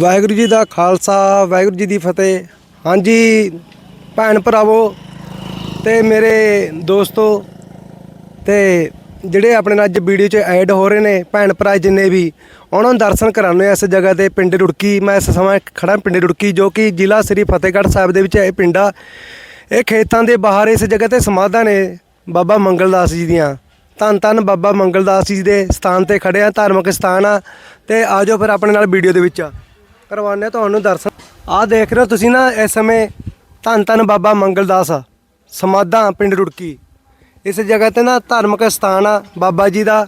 ਵਾਹਿਗੁਰੂ ਜੀ ਦਾ ਖਾਲਸਾ, ਵਾਹਿਗੁਰੂ ਜੀ ਦੀ ਫਤਿਹ। ਹਾਂਜੀ, ਭੈਣ ਭਰਾਵੋ ਤੇ ਮੇਰੇ ਦੋਸਤੋ ਤੇ ਜਿਹੜੇ ਆਪਣੇ ਨਾਲ ਅੱਜ ਵੀਡੀਓ 'ਚ ਐਡ ਹੋ ਰਹੇ ਨੇ ਭੈਣ ਭਰਾ ਜਿੰਨੇ ਵੀ, ਉਹਨਾਂ ਨੂੰ ਦਰਸ਼ਨ ਕਰਾਉਣੇ ਆ ਇਸ ਜਗ੍ਹਾ ਤੇ ਪਿੰਡ ਰੁੜਕੀ। ਮੈਂ ਇਸ ਸਮਾਂ ਖੜਾ ਪਿੰਡ ਰੁੜਕੀ, ਜੋ ਕਿ ਜ਼ਿਲ੍ਹਾ ਸ੍ਰੀ ਫਤਿਹਗੜ੍ਹ ਸਾਹਿਬ ਦੇ ਵਿੱਚ ਇਹ ਪਿੰਡ ਆ। ਇਹ ਖੇਤਾਂ ਦੇ ਬਾਹਰ ਇਸ ਜਗ੍ਹਾ ਤੇ ਸਮਾਧਾਂ ਨੇ ਬਾਬਾ ਮੰਗਲਦਾਸ ਜੀ ਦੀਆਂ। ਧੰਨ ਧੰਨ ਬਾਬਾ ਮੰਗਲਦਾਸ ਜੀ ਦੇ ਸਥਾਨ ਤੇ ਖੜੇ ਆ ਧਾਰਮਿਕ ਸਥਾਨ ਆ। ਤੇ ਆਜੋ ਫਿਰ ਆਪਣੇ ਨਾਲ ਵੀਡੀਓ ਦੇ ਵਿੱਚ। ਕਰਵਾਉਂਦੇ ਆ, ਤੁਹਾਨੂੰ ਦਰਸ਼ਨ। ਆਹ ਦੇਖ ਰਹੇ ਹੋ ਤੁਸੀਂ ਨਾ, ਇਸ ਸਮੇਂ ਧੰਨ ਧੰਨ ਬਾਬਾ ਮੰਗਲਦਾਸ ਸਮਾਧਾਂ ਪਿੰਡ ਰੁੜਕੀ। ਇਸ ਜਗ੍ਹਾ ਤੇ ਨਾ ਧਾਰਮਿਕ ਸਥਾਨ ਆ, ਬਾਬਾ ਜੀ ਦਾ।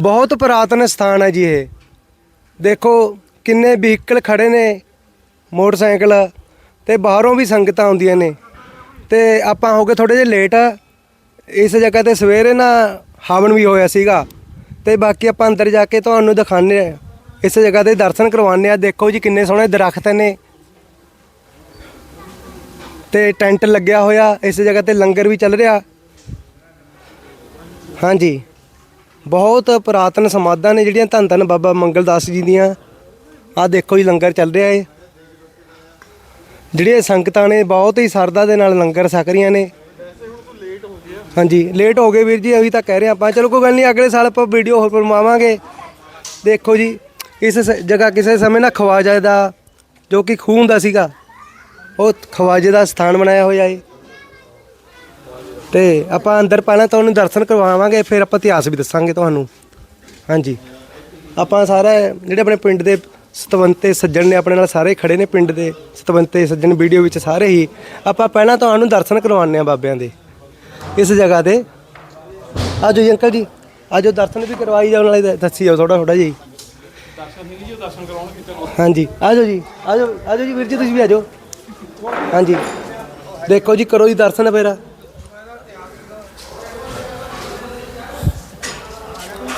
ਬਹੁਤ ਪੁਰਾਤਨ ਸਥਾਨ ਹੈ ਜੀ ਇਹ। ਦੇਖੋ ਕਿੰਨੇ ਵਹੀਕਲ ਖੜੇ ਨੇ, ਮੋਟਰਸਾਈਕਲ ਤੇ ਬਾਹਰੋਂ ਵੀ ਸੰਗਤਾਂ ਆਉਂਦੀਆਂ ਨੇ। ਤੇ ਆਪਾਂ ਹੋ ਗਏ ਥੋੜੇ ਜਿਹਾ ਲੇਟ ਇਸ ਜਗ੍ਹਾ ਤੇ ਸਵੇਰੇ ਨਾ ਹਵਨ ਵੀ ਹੋਇਆ ਸੀਗਾ। ਤੇ ਬਾਕੀ ਆਪਾਂ ਅੰਦਰ ਜਾ ਕੇ ਤੁਹਾਨੂੰ ਦਿਖਾਣੇ ਆ। ਇਸ ਜਗ੍ਹਾ ਦੇ ਦਰਸ਼ਨ ਕਰਵਾਉਂਦੇ ਆ। ਦੇਖੋ ਜੀ ਕਿੰਨੇ ਸੋਹਣੇ ਦਰਖਤ ਨੇ। ਤੇ ਟੈਂਟ ਲੱਗਿਆ ਹੋਇਆ, ਇਸ ਜਗ੍ਹਾ ਤੇ ਲੰਗਰ ਵੀ ਚੱਲ ਰਿਹਾ। ਹਾਂਜੀ। ਬਹੁਤ ਪੁਰਾਤਨ ਸਮਾਧਾਂ ਨੇ ਜਿਹੜੀਆਂ ਧੰਨ ਧੰਨ ਬਾਬਾ ਮੰਗਲਦਾਸ ਜੀ ਦੀਆਂ। ਆਹ ਦੇਖੋ ਜੀ ਲੰਗਰ ਚੱਲ ਰਿਹਾ ਏ। ਜਿਹੜੀਆਂ ਸੰਗਤਾਂ ਨੇ, ਬਹੁਤ ਹੀ ਸਰਦਾ ਦੇ ਨਾਲ ਲੰਗਰ ਛਕ ਰਹੀਆਂ ਨੇ। ਹਾਂਜੀ, ਲੇਟ ਹੋ ਗਏ ਵੀਰ ਜੀ, ਅਭੀ ਤਾਂ ਕਹਿ ਰਹੇ ਆਪਾਂ। ਚਲੋ ਕੋਈ ਗੱਲ ਨਹੀਂ, ਅਗਲੇ ਸਾਲ ਆਪਾਂ ਵੀਡੀਓ ਹੋਰ ਬਣਵਾਵਾਂਗੇ। ਦੇਖੋ ਜੀ ਇਸ ਸ- ਜਗ੍ਹਾ ਕਿਸੇ ਸਮੇਂ ਨਾ ਖਵਾਜਾ ਦਾ ਜੋ ਕਿ ਖੂਹ ਹੁੰਦਾ ਸੀਗਾ, ਉਹ ਖਵਾਜੇ ਦਾ ਸਥਾਨ ਬਣਾਇਆ ਹੋਇਆ ਏ। ਤੇ ਆਪਾਂ ਅੰਦਰ ਪਹਿਲਾਂ ਤੁਹਾਨੂੰ ਦਰਸ਼ਨ ਕਰਵਾਵਾਂਗੇ, ਫਿਰ ਆਪਾਂ ਇਤਿਹਾਸ ਵੀ ਦੱਸਾਂਗੇ ਤੁਹਾਨੂੰ। ਹਾਂਜੀ। ਆਪਾਂ ਸਾਰਾ ਜਿਹੜੇ ਆਪਣੇ ਪਿੰਡ ਦੇ ਸਤਵੰਤੇ ਸੱਜਣ ਨੇ, ਆਪਣੇ ਨਾਲ ਸਾਰੇ ਖੜੇ ਨੇ ਪਿੰਡ ਦੇ ਸਤਵੰਤੇ ਸੱਜਣ, ਵੀਡੀਓ ਵਿੱਚ ਸਾਰੇ ਹੀ। ਆਪਾਂ ਪਹਿਲਾਂ ਤੁਹਾਨੂੰ ਦਰਸ਼ਨ ਕਰਵਾਉਂਦੇ ਆ ਬਾਬਿਆਂ ਦੇ, ਇਸ ਜਗ੍ਹਾ ਤੇ। ਆਜੋ ਜੀ ਅੰਕਲ ਜੀ, ਆਜੋ ਦਰਸ਼ਨ ਵੀ ਕਰਵਾਈ ਜਾਓ ਵਾਲੇ ਦ- ਦੱਸੀ ਜਾਓ ਥੋੜਾ ਥੋੜਾ ਜੀ। ਹਾਂਜੀ, ਆ ਜਾਓ ਜੀ, ਆ ਜਾਓ ਆ ਜਾਓ ਜੀ ਵੀਰ ਜੀ, ਤੁਸੀਂ ਵੀ ਆ ਜਾਓ। ਹਾਂਜੀ। ਦੇਖੋ ਜੀ, ਕਰੋ ਜੀ ਦਰਸ਼ਨ ਫਿਰ।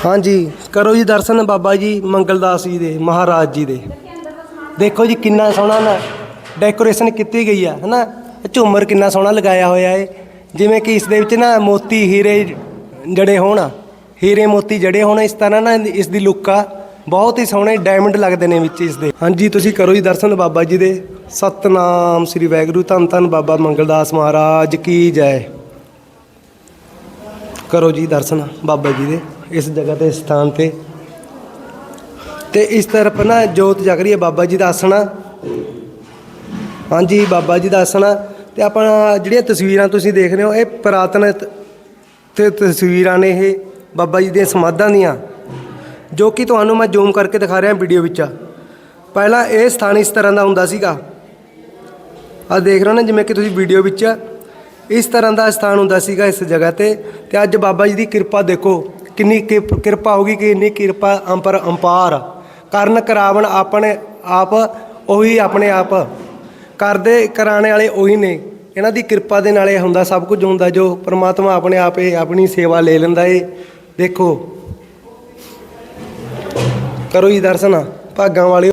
ਹਾਂਜੀ, ਕਰੋ ਜੀ ਦਰਸ਼ਨ ਬਾਬਾ ਜੀ ਮੰਗਲਦਾਸ ਜੀ ਦੇ, ਮਹਾਰਾਜ ਜੀ ਦੇ। ਦੇਖੋ ਜੀ, ਕਿੰਨਾ ਸੋਹਣਾ ਨਾ ਡੈਕੋਰੇਸ਼ਨ ਕੀਤੀ ਗਈ ਆ, ਹਨਾ? ਇਹ ਝੂਮਰ ਕਿੰਨਾ ਸੋਹਣਾ ਲਗਾਇਆ ਹੋਇਆ ਏ। ਜਿਵੇਂ ਕਿ ਇਸ ਦੇ ਵਿੱਚ ਨਾ ਮੋਤੀ ਹੀਰੇ ਜੜੇ ਹੋਣ ਹੀਰੇ ਮੋਤੀ ਜੜੇ ਹੋਣ, ਇਸ ਤਰ੍ਹਾਂ ਨਾ ਇਸ ਦੀ ਲੁੱਕ ਆ। ਬਹੁਤ ਹੀ ਸੋਹਣੇ ਡਾਇਮੰਡ ਲੱਗਦੇ ਨੇ ਵਿੱਚ ਇਸ ਦੇ। ਹਾਂਜੀ, ਤੁਸੀਂ ਕਰੋ ਜੀ ਦਰਸ਼ਨ ਬਾਬਾ ਜੀ ਦੇ। ਸਤਨਾਮ ਸ੍ਰੀ ਵਾਹਿਗੁਰੂ, ਧੰਨ ਧੰਨ ਬਾਬਾ ਮੰਗਲਦਾਸ ਮਹਾਰਾਜ ਕੀ ਜੈ। ਕਰੋ ਜੀ ਦਰਸ਼ਨ ਬਾਬਾ ਜੀ ਦੇ ਇਸ ਜਗ੍ਹਾ ਤੇ ਸਥਾਨ ਤੇ। ਤੇ ਇਸ ਤਰਫ ਨਾ ਜੋਤ ਜਗ ਰਹੀ ਹੈ ਬਾਬਾ ਜੀ ਦਾ ਆਸਣਾ। ਹਾਂਜੀ, ਬਾਬਾ ਜੀ ਦਾ ਆਸਣਾ। ਤੇ ਆਪਾਂ ਜਿਹੜੀਆਂ ਤਸਵੀਰਾਂ ਤੁਸੀਂ ਦੇਖ ਰਹੇ ਹੋ, ਇਹ ਪੁਰਾਤਨ ਤੇ ਤਸਵੀਰਾਂ ਨੇ ਇਹ ਬਾਬਾ ਜੀ ਦੀਆਂ ਸਮਾਧਾਂ ਦੀਆਂ। ਜੋ ਕਿ ਤੁਹਾਨੂੰ ਮੈਂ ਜ਼ੂਮ ਕਰਕੇ ਦਿਖਾ ਰਿਹਾ ਵੀਡੀਓ ਵਿੱਚ ਪਹਿਲਾਂ ਇਹ ਸਥਾਨ ਇਸ ਤਰ੍ਹਾਂ ਦਾ ਹੁੰਦਾ ਸੀਗਾ। ਆ ਦੇਖ ਰਹੇ ਹੋ ਨਾ, ਜਿਵੇਂ ਕਿ ਤੁਸੀਂ ਵੀਡੀਓ ਵਿੱਚ ਇਸ ਤਰ੍ਹਾਂ ਦਾ ਸਥਾਨ ਹੁੰਦਾ ਸੀਗਾ ਇਸ ਜਗ੍ਹਾ ਤੇ। ਤੇ ਅੱਜ ਬਾਬਾ ਜੀ ਦੀ ਕਿਰਪਾ ਦੇਖੋ, ਕਿੰਨੀ ਕਿਰਪ- ਕਿਰਪਾ ਹੋਗੀ ਕਿ ਇੰਨੀ ਕਿਰਪਾ ਅੰਪਰ ਅੰਪਾਰ। ਕਰਨ ਕਰਾਵਣ ਆਪਣੇ ਆਪ, ਉਹੀ ਆਪਣੇ ਆਪ। ਕਰਦੇ ਕਰਾਣੇ ਵਾਲੇ ਉਹੀ ਨੇ। ਇਹਨਾਂ ਦੀ ਕਿਰਪਾ ਦੇ ਨਾਲ ਇਹ ਹੁੰਦਾ, ਸਭ ਕੁਝ ਹੁੰਦਾ ਜੋ ਪ੍ਰਮਾਤਮਾ ਆਪਣੇ ਆਪ ਇਹ ਆਪਣੀ ਸੇਵਾ ਲੈ ਲੈਂਦਾ ਏ। ਦੇਖੋ ਕਰੋ ਜੀ ਦਰਸ਼ਨ, ਭਾਗਾਂ ਵਾਲਿਓ।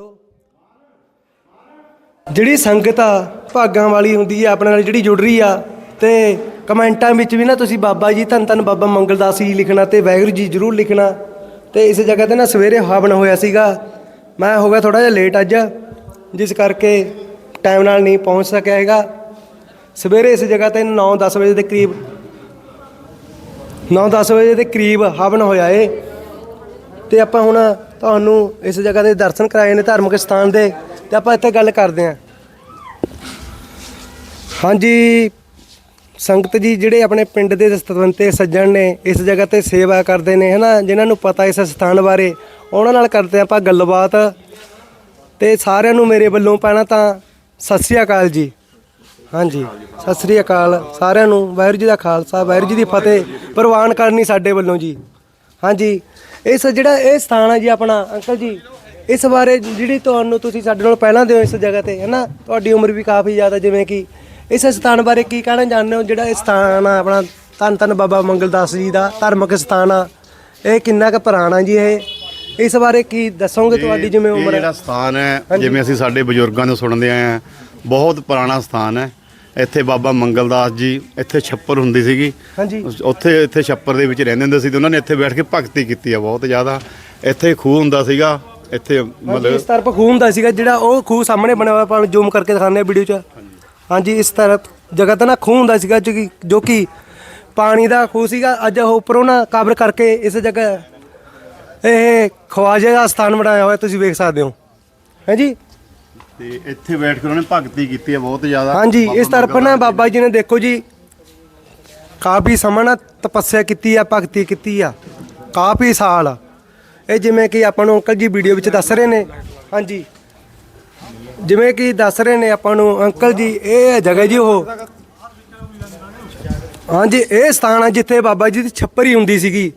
ਜਿਹੜੀ ਸੰਗਤ ਆ, ਭਾਗਾਂ ਵਾਲੀ ਹੁੰਦੀ ਆ, ਆਪਣੇ ਨਾਲ ਜਿਹੜੀ ਜੁੜ ਰਹੀ ਆ, ਤੇ ਕਮੈਂਟਾਂ ਵਿੱਚ ਵੀ ਨਾ ਤੁਸੀਂ ਬਾਬਾ ਜੀ, ਧੰਨ ਧੰਨ ਬਾਬਾ ਮੰਗਲਦਾਸ ਜੀ ਲਿਖਣਾ ਤੇ ਵਾਹਿਗੁਰੂ ਜੀ ਜ਼ਰੂਰ ਲਿਖਣਾ। ਤੇ ਇਸ ਜਗ੍ਹਾ ਤੇ ਨਾ ਸਵੇਰੇ ਹਵਨ ਹੋਇਆ ਸੀਗਾ। ਮੈਂ ਹੋ ਗਿਆ ਥੋੜਾ ਜਿਹਾ ਲੇਟ ਅੱਜ, ਜਿਸ ਕਰਕੇ ਟਾਈਮ ਨਾਲ ਨਹੀਂ ਪਹੁੰਚ ਸਕਿਆ ਹੈਗਾ। ਸਵੇਰੇ ਇਸ ਜਗ੍ਹਾ ਤੇ 9-10 ਵਜੇ ਦੇ ਕਰੀਬ 9-10 ਵਜੇ ਦੇ ਕਰੀਬ ਹਵਨ ਹੋਇਆ ਏ। ਤੇ ਆਪਾਂ ਹੁਣ ਤੁਹਾਨੂੰ ਇਸ ਜਗ੍ਹਾ ਦੇ ਦਰਸ਼ਨ ਕਰਾਏ ਨੇ ਧਾਰਮਿਕ ਸਥਾਨ ਦੇ ਤੇ ਆਪਾਂ ਇੱਥੇ ਗੱਲ ਕਰਦੇ ਹਾਂ। ਹਾਂਜੀ, ਸੰਗਤ ਜੀ ਜਿਹੜੇ ਆਪਣੇ ਪਿੰਡ ਦੇ ਸਤਵੰਤੇ ਸੱਜਣ ਨੇ ਇਸ ਜਗ੍ਹਾ ਤੇ ਸੇਵਾ ਕਰਦੇ ਨੇ, ਹਨਾ? ਜਿਨ੍ਹਾਂ ਨੂੰ ਪਤਾ ਇਸ ਸਥਾਨ ਬਾਰੇ, ਉਹਨਾਂ ਨਾਲ ਕਰਦੇ ਆਪਾਂ ਗੱਲਬਾਤ। ਤੇ ਸਾਰਿਆਂ ਨੂੰ ਮੇਰੇ ਵੱਲੋਂ ਪਹਿਲਾਂ ਤਾਂ ਸਤਿ ਸ੍ਰੀ ਅਕਾਲ ਜੀ। ਹਾਂਜੀ, ਸਤਿ ਸ੍ਰੀ ਅਕਾਲ ਸਾਰਿਆਂ ਨੂੰ। ਵਾਹਿਗੁਰੂ ਜੀ ਦਾ ਖਾਲਸਾ, ਵਾਹਿਗੁਰੂ ਜੀ ਦੀ ਫਤਿਹ ਪ੍ਰਵਾਨ ਕਰਨੀ ਸਾਡੇ ਵੱਲੋਂ ਜੀ। ਹਾਂਜੀ ਇਸ ਜਿਹੜਾ ਇਹ ਸਥਾਨ ਹੈ ਜੀ ਆਪਣਾ ਅੰਕਲ ਜੀ ਇਸ ਬਾਰੇ ਜਿਹੜੀ ਤੁਹਾਨੂੰ ਤੁਸੀਂ ਸਾਡੇ ਨਾਲ ਪਹਿਲਾਂ ਦੇ ਹੋ ਇਸ ਜਗ੍ਹਾ ਤੇ ਹੈ ਨਾ? ਤੁਹਾਡੀ ਉਮਰ ਵੀ ਕਾਫੀ ਜ਼ਿਆਦਾ ਜਿਵੇਂ ਕਿ ਇਸ ਸਥਾਨ ਬਾਰੇ ਕੀ ਕਹਿਣਾ ਚਾਹੁੰਦੇ ਹੋ? ਜਿਹੜਾ ਇਹ ਸਥਾਨ ਆ ਆਪਣਾ ਧੰਨ ਧੰਨ ਬਾਬਾ ਮੰਗਲਦਾਸ ਜੀ ਦਾ ਧਾਰਮਿਕ ਸਥਾਨ ਆ ਇਹ ਕਿੰਨਾ ਕੁ ਪੁਰਾਣਾ ਜੀ ਇਹ? ਇਸ ਬਾਰੇ ਕੀ ਦੱਸੋਗੇ ਤੁਹਾਡੀ ਜਿਵੇਂ ਉਮਰ ਹੈ ਜਿਹੜਾ ਸਥਾਨ ਹੈ ਜਿਵੇਂ ਅਸੀਂ ਸਾਡੇ ਬਜ਼ੁਰਗਾਂ ਤੋਂ ਸੁਣਦੇ ਆਏ ਹਾਂ ਬਹੁਤ ਪੁਰਾਣਾ ਸਥਾਨ ਹੈ। ਇੱਥੇ ਬਾਬਾ ਮੰਗਲਦਾਸ ਜੀ ਇੱਥੇ ਛੱਪਰ ਹੁੰਦੀ ਸੀਗੀ। ਹਾਂਜੀ। ਉੱਥੇ ਇੱਥੇ ਛੱਪਰ ਦੇ ਵਿੱਚ ਰਹਿੰਦੇ ਹੁੰਦੇ ਸੀ ਤੇ ਉਹਨਾਂ ਨੇ ਇੱਥੇ ਬੈਠ ਕੇ ਭਗਤੀ ਕੀਤੀ ਆ ਬਹੁਤ ਜ਼ਿਆਦਾ। ਇੱਥੇ ਖੂਹ ਹੁੰਦਾ ਸੀਗਾ ਇੱਥੇ ਮਤਲਬ ਇਸ ਤਰਫ ਖੂਹ ਹੁੰਦਾ ਸੀਗਾ ਜਿਹੜਾ ਉਹ ਖੂਹ ਸਾਹਮਣੇ ਬਣਿਆ ਹੋਇਆ ਆਪਾਂ ਜ਼ੂਮ ਕਰਕੇ ਦਿਖਾਉਂਦੇ ਆ ਵੀਡੀਓ 'ਚ। ਹਾਂਜੀ। ਇਸ ਤਰਫ ਜਗ੍ਹਾ ਤੇ ਨਾ ਖੂਹ ਹੁੰਦਾ ਸੀਗਾ ਜੋ ਕਿ ਜੋ ਕਿ ਪਾਣੀ ਦਾ ਖੂਹ ਸੀਗਾ। ਅੱਜ ਉਹ ਉੱਪਰੋਂ ਨਾ ਕਬਰ ਕਰਕੇ ਇਸ ਜਗ੍ਹਾ ਇਹ ਖਵਾਜੇ ਦਾ ਸਥਾਨ ਬਣਾਇਆ ਹੋਇਆ ਤੁਸੀਂ ਵੇਖ ਸਕਦੇ ਹੋ। ਹਾਂਜੀ। ਤੇ ਇੱਥੇ ਬੈਠ ਕੇ ਉਹਨਾਂ ਨੇ ਭਗਤੀ ਕੀਤੀ ਹੈ ਬਹੁਤ ਜ਼ਿਆਦਾ। ਹਾਂਜੀ ਇਸ ਤਰਫ ਮੰਗਲ ਨਾ ਦਾਸ ਬਾਬਾ ਜੀ ਨੇ ਦੇਖੋ ਜੀ ਕਾਫੀ ਸਮਾਂ ਨਾ ਤਪੱਸਿਆ ਕੀਤੀ ਆ ਭਗਤੀ ਕੀਤੀ ਆ ਕਾਫੀ ਸਾਲ। ਇਹ ਜਿਵੇਂ ਕਿ ਆਪਾਂ ਨੂੰ ਅੰਕਲ ਜੀ ਵੀਡੀਓ ਵਿੱਚ ਦੱਸ ਰਹੇ ਨੇ। ਹਾਂਜੀ। ਜਿਵੇਂ ਕਿ ਦੱਸ ਰਹੇ ਨੇ ਆਪਾਂ ਨੂੰ ਅੰਕਲ ਜੀ ਇਹ ਜਗ੍ਹਾ ਜੀ ਉਹ। ਹਾਂਜੀ ਇਹ ਸਥਾਨ ਆ ਜਿੱਥੇ ਬਾਬਾ ਜੀ ਦੀ ਛੱਪਰੀ ਹੁੰਦੀ ਸੀਗੀ।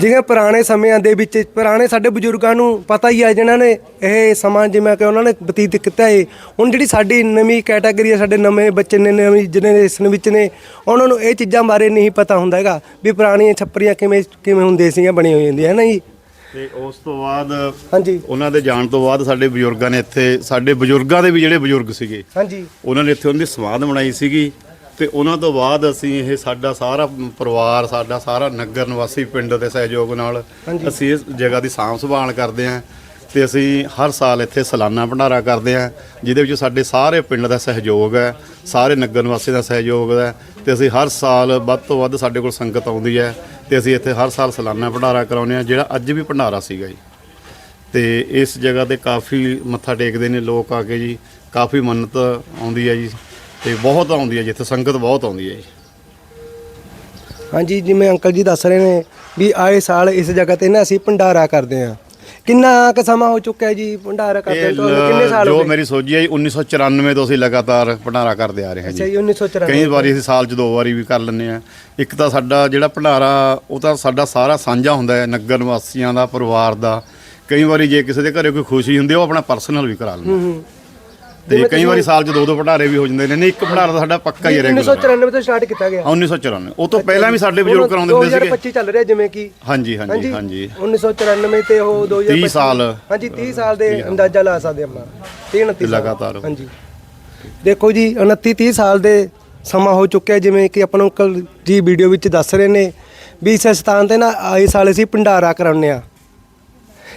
ਜਿਵੇਂ ਪੁਰਾਣੇ ਸਮਿਆਂ ਦੇ ਵਿੱਚ ਪੁਰਾਣੇ ਸਾਡੇ ਬਜ਼ੁਰਗਾਂ ਨੂੰ ਪਤਾ ਹੀ ਆ ਜਿਨ੍ਹਾਂ ਨੇ ਇਹ ਸਮਾਂ ਜਿਵੇਂ ਕਿ ਉਹਨਾਂ ਨੇ ਬਤੀਤ ਕੀਤਾ ਹੈ ਹੁਣ ਜਿਹੜੀ ਸਾਡੀ ਨਵੀਂ ਕੈਟਾਗਰੀ ਹੈ ਸਾਡੇ ਨਵੇਂ ਬੱਚੇ ਨੇ ਨਵੀਂ ਜਨਰੇਸ਼ਨ ਵਿੱਚ ਨੇ ਉਹਨਾਂ ਨੂੰ ਇਹ ਚੀਜ਼ਾਂ ਬਾਰੇ ਨਹੀਂ ਪਤਾ ਹੁੰਦਾ ਹੈਗਾ ਵੀ ਪੁਰਾਣੀਆਂ ਛੱਪਰੀਆਂ ਕਿਵੇਂ ਕਿਵੇਂ ਹੁੰਦੀਆਂ ਸੀਗੀਆਂ ਬਣੀਆਂ ਹੋਈਆਂ ਹੁੰਦੀਆਂ ਹੈ ਨਾ ਜੀ? ਤੇ ਉਸ ਤੋਂ ਬਾਅਦ ਹਾਂਜੀ। ਉਹਨਾਂ ਦੇ ਜਾਣ ਤੋਂ ਬਾਅਦ ਸਾਡੇ ਬਜ਼ੁਰਗਾਂ ਨੇ ਇੱਥੇ ਸਾਡੇ ਬਜ਼ੁਰਗਾਂ ਦੇ ਵੀ ਜਿਹੜੇ ਬਜ਼ੁਰਗ ਸੀਗੇ ਹਾਂਜੀ। ਉਹਨਾਂ ਨੇ ਇੱਥੇ ਉਹਨਾਂ ਦੀ ਸਮਾਧ ਬਣਾਈ ਸੀਗੀ। ਤੇ ਉਹਨਾਂ ਤੋਂ ਬਾਅਦ ਅਸੀਂ ਇਹ ਸਾਡਾ ਸਾਰਾ ਪਰਿਵਾਰ ਸਾਡਾ ਸਾਰਾ ਨਗਰ ਨਿਵਾਸੀ ਪਿੰਡ ਦੇ ਸਹਿਯੋਗ ਨਾਲ। ਅਸੀਂ ਇਸ ਜਗ੍ਹਾ ਦੀ ਸਾਂਭ ਸੰਭਾਲ ਕਰਦੇ ਹਾਂ ਤੇ ਅਸੀਂ ਹਰ ਸਾਲ ਇੱਥੇ ਸਾਲਾਨਾ ਭੰਡਾਰਾ ਕਰਦੇ ਹਾਂ ਜਿਹਦੇ ਵਿੱਚ ਸਾਡੇ ਸਾਰੇ ਪਿੰਡ ਦਾ ਸਹਿਯੋਗ ਹੈ ਸਾਰੇ ਨਗਰ ਨਿਵਾਸੀ ਦਾ ਸਹਿਯੋਗ ਹੈ ਤੇ ਅਸੀਂ ਹਰ ਸਾਲ ਵੱਧ ਤੋਂ ਵੱਧ ਸਾਡੇ ਕੋਲ ਸੰਗਤ ਆਉਂਦੀ ਹੈ ਤੇ ਅਸੀਂ ਇੱਥੇ ਹਰ ਸਾਲ ਸਾਲਾਨਾ ਭੰਡਾਰਾ ਕਰਾਉਂਦੇ ਹਾਂ ਜਿਹੜਾ ਅੱਜ ਵੀ ਭੰਡਾਰਾ ਸੀਗਾ ਜੀ ਤੇ ਇਸ ਜਗ੍ਹਾ ਤੇ ਕਾਫੀ ਮੱਥਾ ਟੇਕਦੇ ਨੇ ਲੋਕ ਆ ਕੇ ਜੀ ਕਾਫੀ ਮੰਨਤ ਆਉਂਦੀ ਹੈ ਜੀ ਤੇ ਬਹੁਤ ਆਉਂਦੀ ਹੈ ਜਿੱਥੇ ਸੰਗਤ ਬਹੁਤ ਆਉਂਦੀ ਹੈ ਜੀ। ਹਾਂਜੀ ਜਿਵੇਂ ਅੰਕਲ ਜੀ ਦੱਸ ਰਹੇ ਨੇ ਵੀ ਆਏ ਸਾਲ ਇਸ ਜਗ੍ਹਾ ਤੇ ਨਾ ਅਸੀਂ ਭੰਡਾਰਾ ਕਰਦੇ ਹਾਂ। ਕਿੰਨਾ ਕੁ ਸਮਾਂ ਹੋ ਚੁੱਕਾ ਹੈ ਜੀ ਭੰਡਾਰਾ ਕਰਦੇ ਤੁਹਾਨੂੰ ਕਿੰਨੇ ਸਾਲ ਹੋ ਜੋ ਗਏ? ਮੇਰੀ ਸੋਝੀ ਹੈ ਜੀ 1994 ਤੋਂ ਅਸੀਂ ਲਗਾਤਾਰ ਭੰਡਾਰਾ ਕਰਦੇ ਆ ਰਹੇ ਹਾਂ ਅੱਛਾ ਜੀ ਜੀ 1994 ਕਈ ਵਾਰੀ ਅਸੀਂ ਸਾਲ 'ਚ ਦੋ ਵਾਰੀ ਵੀ ਕਰ ਲੈਂਦੇ ਆ ਇੱਕ ਤਾਂ ਸਾਡਾ ਜਿਹੜਾ ਭੰਡਾਰਾ ਉਹ ਤਾਂ ਸਾਡਾ ਸਾਰਾ ਸਾਂਝਾ ਹੁੰਦਾ ਹੈ ਨਗਰ ਨਿਵਾਸੀਆਂ ਦਾ ਪਰਿਵਾਰ ਦਾ। ਕਈ ਵਾਰੀ ਜੇ ਕਿਸੇ ਦੇ ਘਰੇ ਕੋਈ ਖੁਸ਼ੀ ਹੁੰਦੀ ਹੈ, ਉਹ ਆਪਣਾ ਪਰਸਨਲ ਵੀ ਕਰਾ ਲੈਂਦੇ ਹੂੰ। ਤੇ ਕਈ ਵਾਰੀ ਸਾਲ 'ਚ ਦੋ ਦੋ ਭੰਡਾਰੇ ਵੀ ਹੋ ਜਾਂਦੇ ਨੇ। ਨਹੀਂ ਇੱਕ ਭੰਡਾਰਾ ਤਾਂ ਸਾਡਾ ਪੱਕਾ ਹੀ ਰੈਗੂਲਰ 1994 ਤੋਂ ਸਟਾਰਟ ਕੀਤਾ ਗਿਆ। 1994 ਉਹ ਤੋਂ ਪਹਿਲਾਂ ਵੀ ਸਾਡੇ ਬਜ਼ੁਰਗ ਕਰਾਉਂਦੇ ਹੁੰਦੇ ਸੀਗੇ। 2025 ਚੱਲ ਰਿਹਾ ਜਿਵੇਂ ਕਿ। ਹਾਂਜੀ ਹਾਂਜੀ ਹਾਂਜੀ। 1994 ਤੇ ਉਹ 2025 30 ਸਾਲ। ਹਾਂਜੀ 30 ਸਾਲ ਦੇ ਅੰਦਾਜ਼ਾ ਲਾ ਸਕਦੇ ਆਪਾਂ। 30 29 ਸਾਲ। ਲਗਾਤਾਰ। ਹਾਂਜੀ। ਦੇਖੋ ਜੀ 29 30 ਸਾਲ ਦੇ ਸਮਾਂ ਹੋ ਚੁੱਕਿਆ ਜਿਵੇਂ ਕਿ ਆਪਾਂ ਨੂੰ ਅੰਕਲ ਜੀ ਵੀਡੀਓ ਵਿੱਚ ਦੱਸ ਰਹੇ ਨੇ ਵੀ ਇਸ ਸਥਾਨ ਤੇ ਨਾ ਆਏ ਸਾਲ ਅਸੀਂ ਭੰਡਾਰਾ ਕਰਾਉਂਦੇ ਆ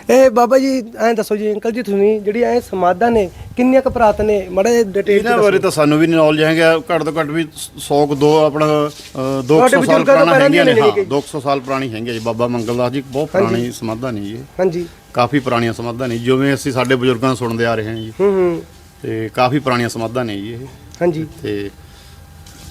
ਇਹ ਬਾਬਾ ਜੀ ਐਂ ਦੱਸੋ ਜੀ ਅੰਕਲ ਜੀ ਤੁਸੀਂ ਜਿਹੜੀ ਐ ਸਮਾਧਾਂ ਨੇ ਕਿੰਨੀਆਂ ਕੁ ਪ੍ਰਾਤ ਨੇ? ਮੜੇ ਡਿਟੇਲ ਇਹਨਾਂ ਬਾਰੇ ਤਾਂ ਸਾਨੂੰ ਵੀ ਨੌਲੇਜ ਹੈਗਾ। ਘੱਟ ਤੋਂ ਘੱਟ ਵੀ 100 ਕੁ ਦੋ ਆਪਣਾ ਅ, 200 ਤੁਹਾਡੇ ਸਾਲ ਪੁਰਾਣਾ ਹੈਗੀਆਂ ਨੇ। ਹਾਂ ਨੇ 200 ਸਾਲ ਪੁਰਾਣੀ ਹੈਗੀਆਂ ਜੀ। ਬਾਬਾ ਮੰਗਲ ਦਾਸ ਜੀ ਬਹੁਤ ਪੁਰਾਣੀ ਸਮਾਧਾਂ ਨੇ ਜੀ ਹਾਂਜੀ। ਕਾਫੀ ਪੁਰਾਣੀਆਂ ਸਮਾਧਾਂ ਨੇ। ਜਿਵੇਂ ਅਸੀਂ ਸਾਡੇ ਬਜ਼ੁਰਗਾਂ ਤੋਂ ਸੁਣਦੇ ਆ ਰਹੇ ਹਾਂ ਜੀ। ਹੂੰ ਹੂੰ। ਤੇ ਕਾਫੀ ਪੁਰਾਣੀਆਂ ਸਮਾਧਾਂ ਨੇ ਜੀ ਇਹ। ਹਾਂਜੀ। ਤੇ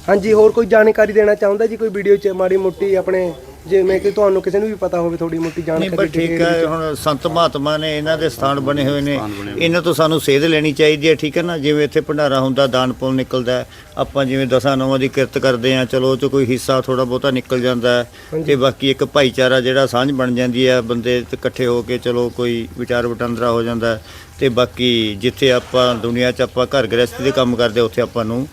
ਹਾਂਜੀ ਹੋਰ ਕੋਈ ਜਾਣਕਾਰੀ ਦੇਣਾ ਚਾਹੁੰਦਾ ਜੀ? ਕੋਈ ਵੀਡੀਓ 'ਚ ਮਾੜੀ ਮੋਟੀ ਆਪਣੇ ਜਿਵੇਂ ਕਿ ਤੁਹਾਨੂੰ ਕਿਸੇ ਨੂੰ ਵੀ ਪਤਾ ਹੋਵੇ ਥੋੜੀ ਮੋਟੀ ਨਹੀਂ ਪਰ ਜਾਣਕਾਰੀ ਠੀਕ ਹੈ ਹੁਣ ਸੰਤ ਮਹਾਤਮਾ ਨੇ ਇਹਨਾਂ ਦੇ ਸਥਾਨ ਬਣੇ ਹੋਏ ਨੇ। ਇਹਨਾਂ ਤੋਂ ਸਾਨੂੰ ਸੇਧ ਲੈਣੀ ਚਾਹੀਦੀ ਹੈ ਠੀਕ ਹੈ ਨਾ? ਜਿਵੇਂ ਇੱਥੇ ਭੰਡਾਰਾ ਹੁੰਦਾ ਦਾਨ ਪੁੰਨ ਨਿਕਲਦਾ ਹੈ। ਆਪਾਂ ਜਿਵੇਂ ਦਸਾਂ ਨੌਵਾਂ ਦੀ ਕਿਰਤ ਕਰਦੇ ਆ ਚਲੋ ਉਹ ਚ ਕੋਈ ਹਿੱਸਾ ਥੋੜਾ ਬਹੁਤਾ ਨਿਕਲ ਜਾਂਦਾ ਹੈ ਤੇ ਬਾਕੀ ਇੱਕ ਭਾਈਚਾਰਾ ਜਿਹੜਾ ਸਾਂਝ ਬਣ ਜਾਂਦੀ ਹੈ ਬੰਦੇ ਤੇ ਇਕੱਠੇ ਹੋ ਕੇ ਚਲੋ ਕੋਈ ਵਿਚਾਰ ਵਟਾਂਦਰਾ ਹੋ ਜਾਂਦਾ ਹੈ। ਤੇ ਬਾਕੀ ਜਿੱਥੇ ਆਪਾਂ ਦੁਨੀਆ 'ਚ ਆਪਾਂ ਘਰ ਗ੍ਰਸਤੀ ਦੇ ਕੰਮ ਕਰਦੇ ਉੱਥੇ ਆਪਾਂ ਨੂੰ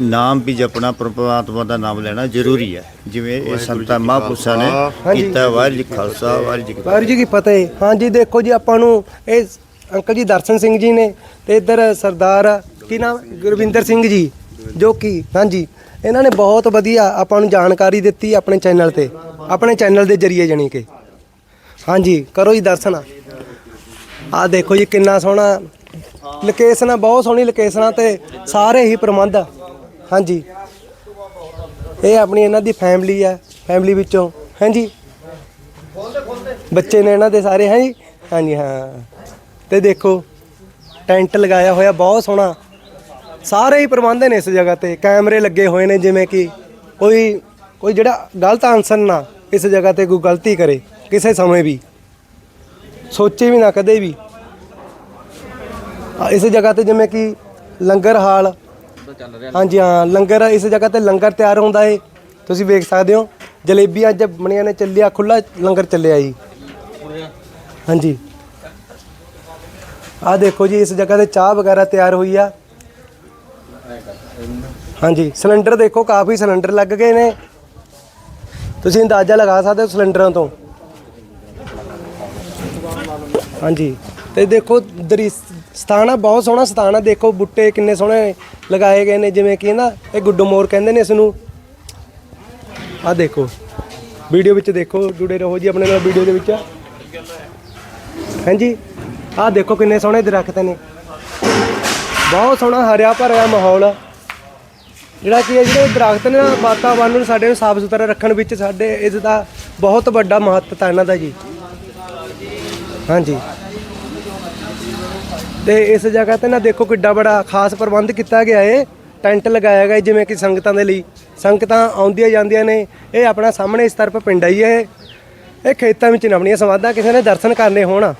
ਨਾਮ ਵੀ ਜਪਣਾ ਪਰਮਾਤਮਾ ਦਾ ਨਾਮ ਲੈਣਾ ਜ਼ਰੂਰੀ ਹੈ। ਜਿਵੇਂ ਇਹ ਸੰਤਾਂ ਮਹਾਂਪੁਰਸ਼ਾਂ ਨੇ। ਕੀਤਾ ਵਾਹਿਗੁਰੂ ਜੀ ਖਾਲਸਾ ਵਾਹਿਗੁਰੂ ਜੀ ਕੀ ਫਤਿਹ ਵਾਹਿਗੁਰੂ ਜੀ ਕੀ ਫਤਿਹ। ਹਾਂਜੀ ਦੇਖੋ ਜੀ ਆਪਾਂ ਨੂੰ ਇਹ ਅੰਕਲ ਜੀ ਦਰਸ਼ਨ ਸਿੰਘ ਜੀ ਨੇ ਤੇ ਇੱਧਰ ਸਰਦਾਰ ਕੀ ਨਾਮ? ਗੁਰਵਿੰਦਰ ਸਿੰਘ ਜੀ ਜੋ ਕਿ ਹਾਂਜੀ। ਇਹਨਾਂ ਨੇ ਬਹੁਤ ਵਧੀਆ ਆਪਾਂ ਨੂੰ ਜਾਣਕਾਰੀ ਦਿੱਤੀ ਆਪਣੇ ਚੈਨਲ ਤੇ ਆਪਣੇ ਚੈਨਲ ਦੇ ਜਰੀਏ ਜਣੀ ਕਿ। ਹਾਂਜੀ ਕਰੋ ਜੀ ਦਰਸ਼ਨ। ਆ ਦੇਖੋ ਜੀ ਕਿੰਨਾ ਸੋਹਣਾ ਲੋਕੇਸ਼ਨ ਆ ਬਹੁਤ ਸੋਹਣੀ ਲੋਕੇਸ਼ਨ ਆ ਤੇ ਸਾਰੇ ਹੀ ਪ੍ਰਬੰਧ ਆ। ਹਾਂਜੀ। ਇਹ ਆਪਣੀ ਇਹਨਾਂ ਦੀ ਫੈਮਿਲੀ ਆ ਫੈਮਿਲੀ ਵਿੱਚੋਂ। ਹਾਂਜੀ। ਬੱਚੇ ਨੇ ਇਹਨਾਂ ਦੇ ਸਾਰੇ ਹੈ ਜੀ ਹਾਂਜੀ, ਹਾਂ। ਤੇ ਦੇਖੋ, ਟੈਂਟ ਲਗਾਇਆ ਹੋਇਆ, ਬਹੁਤ ਸੋਹਣਾ। ਸਾਰੇ ਹੀ ਪ੍ਰਬੰਧ ਨੇ ਇਸ ਜਗ੍ਹਾ ਤੇ। ਕੈਮਰੇ ਲੱਗੇ ਹੋਏ ਨੇ, ਜਿਵੇਂ ਕਿ ਕੋਈ ਕੋਈ ਜਿਹੜਾ ਗਲਤ ਆਨਸਰ ਨਾ ਇਸ ਜਗ੍ਹਾ ਤੇ ਕੋਈ ਗਲਤੀ ਕਰੇ, ਕਿਸੇ ਸਮੇਂ ਵੀ। ਸੋਚੇ ਵੀ ਨਾ ਕਦੇ ਵੀ। ਇਸ ਜਗ੍ਹਾ ਤੇ ਜਿਵੇਂ ਕਿ ਲੰਗਰ ਹਾਲ ਹਾਂਜੀ ਹਾਂ ਲੰਗਰ ਇਸ ਜਗ੍ਹਾ ਤੇ ਲੰਗਰ ਤਿਆਰ ਹੁੰਦਾ ਏ। ਤੁਸੀਂ ਵੇਖ ਸਕਦੇ ਹੋ ਜਲੇਬੀਆਂ ਅੱਜ ਬਣੀਆਂ ਨੇ ਚੱਲਿਆ ਖੁੱਲਾ ਲੰਗਰ ਚੱਲਿਆ ਜੀ। ਹਾਂਜੀ। ਆ ਦੇਖੋ ਜੀ ਇਸ ਜਗ੍ਹਾ ਤੇ ਚਾਹ ਵਗੈਰਾ ਤਿਆਰ ਹੋਈ ਆ। ਹਾਂਜੀ ਸਿਲੰਡਰ ਦੇਖੋ ਕਾਫੀ ਸਿਲੰਡਰ ਲੱਗ ਗਏ ਨੇ। ਤੁਸੀਂ ਅੰਦਾਜ਼ਾ ਲਗਾ ਸਕਦੇ ਹੋ ਸਿਲੰਡਰਾਂ ਤੋਂ। ਹਾਂਜੀ। ਤੇ ਦੇਖੋ ਦਰੀ ਸਥਾਨ ਆ, ਬਹੁਤ ਸੋਹਣਾ ਸਥਾਨ ਆ, ਦੇਖੋ ਬੁੱਟੇ ਕਿੰਨੇ ਸੋਹਣੇ ਲਗਾਏ ਗਏ ਨੇ, ਜਿਵੇਂ ਕਿ ਨਾ ਇਹ ਗੁੱਡੋ ਮੋਰ ਕਹਿੰਦੇ ਨੇ ਇਸ ਨੂੰ ਆ ਦੇਖੋ, ਵੀਡੀਓ ਵਿੱਚ ਦੇਖੋ, ਜੁੜੇ ਰਹੋ ਜੀ ਆਪਣੇ ਨਾਲ ਵੀਡੀਓ ਦੇ ਵਿੱਚ। ਹਾਂਜੀ, ਆਹ ਦੇਖੋ ਕਿੰਨੇ ਸੋਹਣੇ ਦਰਖਤ ਨੇ। ਬਹੁਤ ਸੋਹਣਾ ਹਰਿਆ ਭਰਿਆ ਮਾਹੌਲ ਆ। ਜਿਹੜਾ ਕਿ ਹੈ ਜਿਹੜੇ ਦਰਖਤ ਨੇ, ਵਾਤਾਵਰਨ ਨੂੰ ਸਾਡੇ ਨੂੰ ਸਾਫ਼ ਸੁਥਰਾ ਰੱਖਣ ਵਿੱਚ ਸਾਡੇ ਇਸ ਦਾ ਬਹੁਤ ਵੱਡਾ ਮਹੱਤਤਾ ਇਹਨਾਂ ਦਾ ਜੀ। ਹਾਂਜੀ। ਤੇ ਇਸ ਜਗ੍ਹਾ ਤੇ ਨਾ ਦੇਖੋ ਕਿੱਡਾ ਬੜਾ ਖਾਸ ਪ੍ਰਬੰਧ ਕੀਤਾ ਗਿਆ ਏ। ਟੈਂਟ ਲਗਾਇਆ ਗਿਆ ਜਿਵੇਂ ਕਿ ਸੰਗਤਾਂ ਦੇ ਲਈ। ਸੰਗਤਾਂ ਆਉਂਦੀਆਂ ਜਾਂਦੀਆਂ ਨੇ। ਇਹ ਆਪਣਾ ਸਾਹਮਣੇ ਇਸ ਤਰਫ ਪਿੰਡ ਆਈ ਹੈ ਇਹ ਖੇਤਾਂ ਵਿੱਚ ਨਵਣੀਆਂ ਸਮਾਧਾਂ ਕਿਸੇ ਨੇ ਦਰਸ਼ਨ ਕਰਨੇ ਹੋਣ।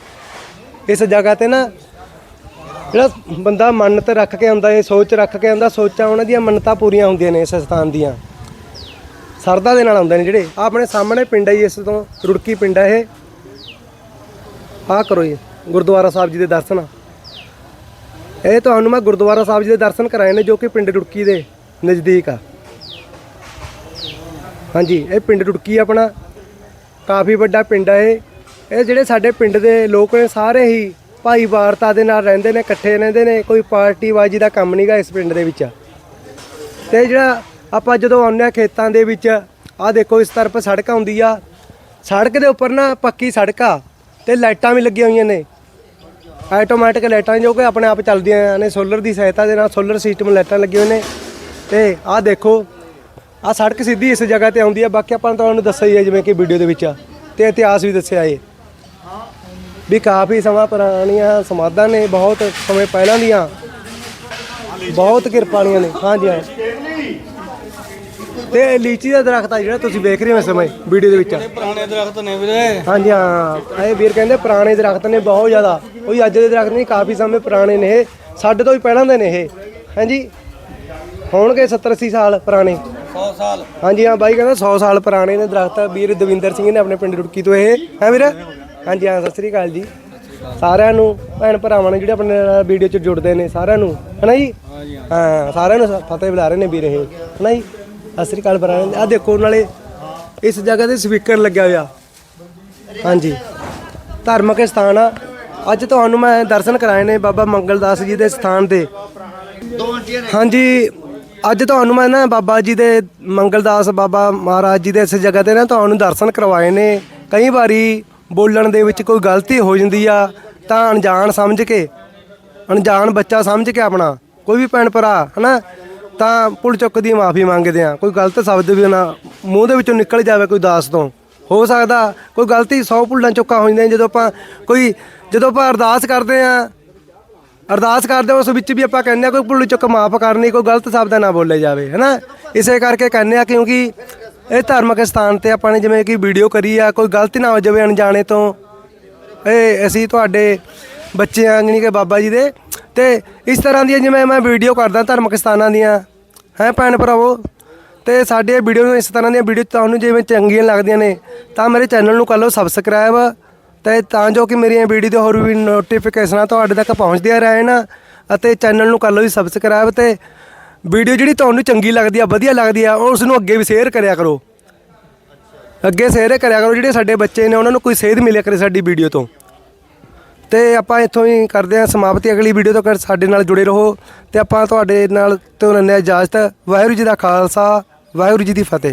ਇਸ ਜਗ੍ਹਾ ਤੇ ਨਾ ਜਿਹੜਾ ਬੰਦਾ ਮੰਨਤ ਰੱਖ ਕੇ ਆਉਂਦਾ ਏ, ਸੋਚ ਰੱਖ ਕੇ ਆਉਂਦਾ, ਸੋਚਾਂ ਉਹਨਾਂ ਦੀਆਂ ਮੰਨਤਾਂ ਪੂਰੀਆਂ ਹੁੰਦੀਆਂ ਨੇ ਇਸ ਸਥਾਨ ਦੀਆਂ। ਸਰਦਾ ਦੇ ਨਾਲ ਆਉਂਦੇ ਨੇ ਜਿਹੜੇ। ਆਹ ਆਪਣੇ ਸਾਹਮਣੇ ਪਿੰਡ ਹੈ ਇਸ ਤੋਂ ਰੁੜਕੀ ਪਿੰਡ ਹੈ ਇਹ। ਆਹ ਕਰੋ ਜੀ, ਗੁਰਦੁਆਰਾ ਸਾਹਿਬ ਜੀ ਦੇ ਦਰਸ਼ਨ। ਇਹ ਤੁਹਾਨੂੰ ਮੈਂ ਗੁਰਦੁਆਰਾ ਸਾਹਿਬ ਜੀ ਦੇ ਦਰਸ਼ਨ ਕਰਾਏ ਨੇ ਜੋ ਕਿ ਪਿੰਡ ਰੁੜਕੀ ਦੇ ਨਜ਼ਦੀਕ ਆ। ਹਾਂਜੀ, ਇਹ ਪਿੰਡ ਰੁੜਕੀ ਆਪਣਾ ਕਾਫੀ ਵੱਡਾ ਪਿੰਡ ਆ ਇਹ। ਇਹ ਜਿਹੜੇ ਸਾਡੇ ਪਿੰਡ ਦੇ ਲੋਕ ਨੇ, ਸਾਰੇ ਹੀ ਭਾਈ ਵਾਰਤਾ ਦੇ ਨਾਲ ਰਹਿੰਦੇ ਨੇ, ਇਕੱਠੇ ਰਹਿੰਦੇ ਨੇ, ਕੋਈ ਪਾਰਟੀਬਾਜ਼ੀ ਦਾ ਕੰਮ ਨਹੀਂਗਾ ਇਸ ਪਿੰਡ ਦੇ ਵਿੱਚ। ਤੇ ਜਿਹੜਾ ਆਪਾਂ ਜਦੋਂ ਆਉਂਦੇ ਆ ਖੇਤਾਂ ਦੇ ਵਿੱਚ, ਆਹ ਦੇਖੋ ਇਸ ਤਰਫ ਸੜਕ ਆਉਂਦੀ ਆ। ਸੜਕ ਦੇ ਉੱਪਰ ਨਾ ਪੱਕੀ ਸੜਕ ਆ ਤੇ ਲਾਈਟਾਂ ਵੀ ਲੱਗੀਆਂ ਹੋਈਆਂ ਨੇ। ਆਟੋਮੈਟਿਕ ਲਾਈਟਾਂ ਜੋ ਕਿ ਆਪਣੇ ਆਪ ਚੱਲਦੀਆਂ ਨੇ ਸੋਲਰ ਦੀ ਸਹਾਇਤਾ ਦੇ ਨਾਲ ਸੋਲਰ ਸਿਸਟਮ ਲਾਈਟਾਂ ਲੱਗੀਆਂ ਨੇ। ਤੇ ਆਹ ਦੇਖੋ ਆਹ ਸੜਕ ਸਿੱਧੀ ਇਸ ਜਗ੍ਹਾ ਤੇ ਆਉਂਦੀ ਆ। ਬਾਕੀ ਆਪਾਂ ਤੁਹਾਨੂੰ ਦੱਸਿਆ ਹੀ ਹੈ ਜਿਵੇਂ ਕਿ ਵੀਡੀਓ ਦੇ ਵਿੱਚ ਤੇ ਇਤਿਹਾਸ ਵੀ ਦੱਸਿਆ ਏ ਵੀ ਕਾਫੀ ਸਮਾਂ ਪੁਰਾਣੀਆਂ ਸਮਾਧਾਂ ਨੇ ਬਹੁਤ ਸਮੇਂ ਪਹਿਲਾਂ ਦੀਆਂ। ਬਹੁਤ ਕਿਰਪਾਲੀਆਂ ਨੇ। ਹਾਂਜੀ ਹਾਂ। ਤੇ ਲੀਚੀ ਦਾ ਦਰਖਤ ਆ ਜਿਹੜਾ ਤੁਸੀਂ ਵੇਖ ਰਹੇ ਹੋ ਇਸ ਸਮੇਂ ਵੀਡੀਓ ਦੇ ਵਿੱਚ ਪੁਰਾਣੇ ਦਰਖਤ ਨੇ ਵੀਰੇ। ਹਾਂਜੀ ਹਾਂ। ਇਹ ਵੀਰ ਕਹਿੰਦੇ ਪੁਰਾਣੇ ਦਰਖਤ ਨੇ ਬਹੁਤ ਜ਼ਿਆਦਾ। ਕੋਈ ਅੱਜ ਦੇ ਦਰਖਤ ਨਹੀਂ ਕਾਫੀ ਸਮੇਂ ਪੁਰਾਣੇ ਨੇ ਇਹ। ਸਾਡੇ ਤੋਂ ਵੀ ਪਹਿਲਾਂ ਦੇ ਨੇ ਇਹ। ਹਾਂਜੀ? ਹੋਣਗੇ 70 80 ਸਾਲ ਪੁਰਾਣੇ। 100 ਸਾਲ। ਹਾਂਜੀ ਹਾਂ ਬਾਈ ਕਹਿੰਦਾ 100 ਸਾਲ ਪੁਰਾਣੇ ਨੇ ਦਰਖਤ। ਵੀਰ ਦਵਿੰਦਰ ਸਿੰਘ ਨੇ ਆਪਣੇ ਪਿੰਡ ਰੁੜਕੀ ਤੋਂ ਇਹ। ਹੈ ਵੀਰ? ਹਾਂਜੀ ਹਾਂ ਸਤਿ ਸ੍ਰੀ ਅਕਾਲ ਜੀ। ਸਾਰਿਆਂ ਨੂੰ ਭੈਣ ਭਰਾਵਾਂ ਨੇ ਜਿਹੜੇ ਆਪਣੇ ਨਾਲ ਵੀਡੀਓ 'ਚ ਜੁੜਦੇ ਨੇ ਸਾਰਿਆਂ ਨੂੰ। ਹਨਾ ਜੀ? ਹਾਂ। ਸਾਰਿਆਂ ਨੂੰ ਫਤਿਹ ਬੁਲਾ ਰਹੇ ਨੇ ਵੀਰ ਇਹ। ਹਨਾ ਜੀ? ਸਤਿ ਸ੍ਰੀ ਅਕਾਲ ਨੇ ਆ ਦੇਖੋ ਨਾਲੇ ਇਸ ਜਗ੍ਹਾ ਤੇ ਸਪੀਕਰ ਲੱਗਿਆ ਹੋਇਆ। ਹਾਂਜੀ। ਧਾਰਮਿਕ ਸਥਾਨ ਆ। ਅੱਜ ਤੁਹਾਨੂੰ ਮੈਂ ਦਰਸ਼ਨ ਕਰਾਏ ਨੇ ਬਾਬਾ ਮੰਗਲਦਾਸ ਜੀ ਦੇ ਸਥਾਨ ਦੇ ਹਾਂਜੀ ਅੱਜ ਤੁਹਾਨੂੰ ਮੈਂ ਨਾ ਬਾਬਾ ਜੀ ਦੇ ਮੰਗਲਦਾਸ ਬਾਬਾ ਮਹਾਰਾਜ ਜੀ ਦੇ ਇਸ ਜਗ੍ਹਾ ਤੇ ਨਾ ਤੁਹਾਨੂੰ ਦਰਸ਼ਨ ਕਰਵਾਏ ਨੇ। ਕਈ ਵਾਰੀ ਬੋਲਣ ਦੇ ਵਿੱਚ ਕੋਈ ਗਲਤੀ ਹੋ ਜਾਂਦੀ ਆ ਤਾਂ ਅਣਜਾਣ ਸਮਝ ਕੇ ਅਣਜਾਣ ਬੱਚਾ ਸਮਝ ਕੇ ਆਪਣਾ ਕੋਈ ਵੀ ਭੈਣ ਭਰਾ ਹਨਾ ਤਾਂ ਪੁੱਲ ਚੁੱਕ ਦੀ ਮਾਫੀ ਮੰਗਦੇ ਆ। ਕੋਈ ਗਲਤ ਸ਼ਬਦ ਵੀ ਨਾ ਮੂੰਹ ਦੇ ਵਿੱਚੋਂ ਨਿਕਲ ਜਾਵੇ ਕੋਈ ਦਾਸ ਤੋਂ। ਹੋ ਸਕਦਾ ਕੋਈ ਗਲਤੀ 100 ਭੁੱਲਾਂ ਚੁੱਕਾ ਹੋ ਜਾਂਦੀਆਂ ਜਦੋਂ ਆਪਾਂ ਕੋਈ ਜਦੋਂ ਆਪਾਂ ਅਰਦਾਸ ਕਰਦੇ ਆ ਅਰਦਾਸ ਕਰਦੇ ਹਾਂ, ਉਸ ਵਿੱਚ ਵੀ ਆਪਾਂ ਕਹਿੰਦੇ ਆ ਕੋਈ ਭੁੱਲ ਚੁੱਕ ਮਾਫ ਕਰਨੀ, ਕੋਈ ਗਲਤ ਸ਼ਬਦ ਨਾ ਬੋਲੇ ਜਾਵੇ, ਹੈਨਾ? ਇਸੇ ਕਰਕੇ ਕਹਿੰਦੇ ਆ ਕਿਉਂਕਿ ਇਹ ਧਾਰਮਿਕ ਸਥਾਨ ਤੇ ਆਪਾਂ ਨੇ ਜਿਵੇਂ ਕਿ ਵੀਡੀਓ ਕਰੀ ਆ, ਕੋਈ ਗਲਤੀ ਨਾ ਹੋ ਜਾਵੇ ਅਣਜਾਣੇ ਤੋਂ। ਇਹ ਅਸੀਂ ਤੁਹਾਡੇ ਬੱਚੇ ਆ ਜਾਣੀ ਕਿ ਬਾਬਾ ਜੀ ਦੇ। ਤੇ ਇਸ ਤਰ੍ਹਾਂ ਦੀਆਂ ਜਿਵੇਂ ਮੈਂ ਵੀਡੀਓ ਕਰਦਾ ਧਾਰਮਿਕ ਸਥਾਨਾਂ ਦੀਆਂ, ਹੈ ਭੈਣ ਭਰਾਵੋ? ਤੇ ਸਾਡੇ ਵੀਡੀਓ ਨੂੰ ਇਸ ਤਰ੍ਹਾਂ ਦੀਆਂ ਵੀਡੀਓ ਤੁਹਾਨੂੰ ਜਿਵੇਂ ਚੰਗੀਆਂ ਲੱਗਦੀਆਂ ਨੇ, ਤਾਂ ਮੇਰੇ ਚੈਨਲ ਨੂੰ ਕਰ ਲਓ ਸਬਸਕ੍ਰਾਈਬ ਤੇ ਤਾਂ ਜੋ ਕਿ ਮੇਰੀਆਂ ਵੀਡੀਓ ਦੇ ਹੋਰ ਵੀ ਨੋਟੀਫਿਕੇਸ਼ਨਾਂ ਤੁਹਾਡੇ ਤੱਕ ਪਹੁੰਚਦੀਆਂ ਰਹਿਣ ਅਤੇ ਚੈਨਲ ਨੂੰ ਕਰ ਲਓ ਜੀ ਸਬਸਕ੍ਰਾਈਬ ਤੇ। ਵੀਡੀਓ ਜਿਹੜੀ ਤੁਹਾਨੂੰ ਚੰਗੀ ਲੱਗਦੀ ਆ, ਵਧੀਆ ਲੱਗਦੀ ਆ, ਉਸ ਨੂੰ ਅੱਗੇ ਵੀ ਸ਼ੇਅਰ ਕਰਿਆ ਕਰੋ। ਅੱਗੇ ਸ਼ੇਅਰ ਕਰਿਆ ਕਰੋ, ਜਿਹੜੇ ਸਾਡੇ ਬੱਚੇ ਨੇ, ਉਹਨਾਂ ਨੂੰ ਕੋਈ ਸੇਧ ਮਿਲਿਆ ਕਰੇ ਸਾਡੀ ਵੀਡੀਓ ਤੋਂ। ਤੇ ਆਪਾਂ ਇੱਥੋਂ ਹੀ ਕਰਦੇ ਹਾਂ ਸਮਾਪਤੀ, ਅਗਲੀ ਵੀਡੀਓ ਤੋਂ ਕਰ ਸਾਡੇ ਨਾਲ ਜੁੜੇ ਰਹੋ। ਤੇ ਆਪਾਂ ਤੁਹਾਡੇ ਨਾਲ ਤੋਂ ਲੈਂਦੇ ਹਾਂ ਇਜਾਜ਼ਤ। ਵਾਹਿਗੁਰੂ ਜੀ ਦਾ ਖਾਲਸਾ, ਵਾਹਿਗੁਰੂ ਜੀ ਦੀ ਫਤਿਹ।